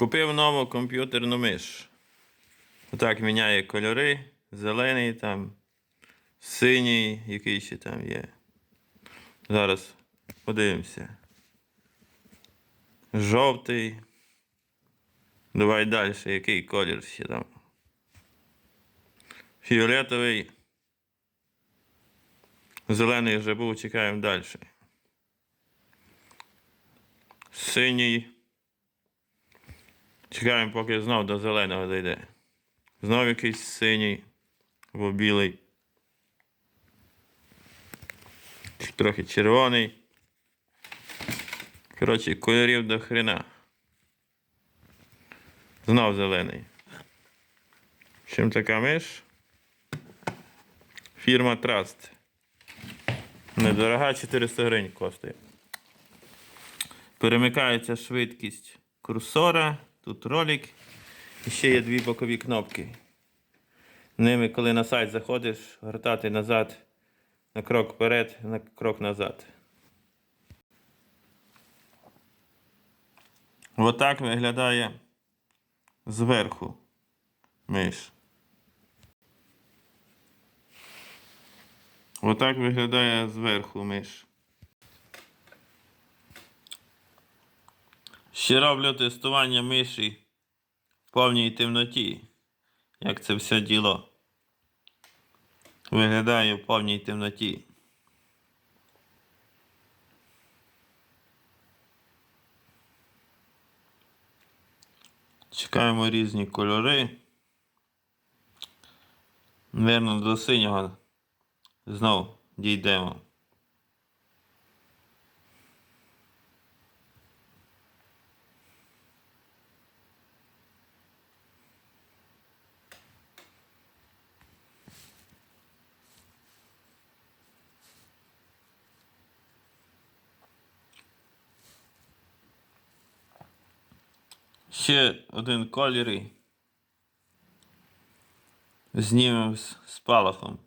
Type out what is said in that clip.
Купив нову комп'ютерну миш. Отак міняє кольори. Зелений там, синій, який ще там є. Зараз подивимося. Жовтий. Давай далі, який колір ще там. Фіолетовий. Зелений вже був, чекаємо далі. Синій. Чекаємо, поки знов до зеленого дійде. Знов якийсь синій або білий. Трохи червоний. Коротше, кольорів до хрена. Знов зелений. Чим така миш? Фірма Trust. Недорога 400 гривень коштує. Перемикається швидкість курсора, тут ролик. І ще є дві бокові кнопки. Ними, коли на сайт заходиш, гортати назад, на крок вперед, на крок назад. Отак виглядає зверху миш. Отак виглядає зверху миш. Ще роблю тестування миші в повній темноті. Як це все діло виглядає в повній темноті. Чекаємо різні кольори. Наверно, до синього знов дійдемо. Ще один колір. і Знімемо з спалахом.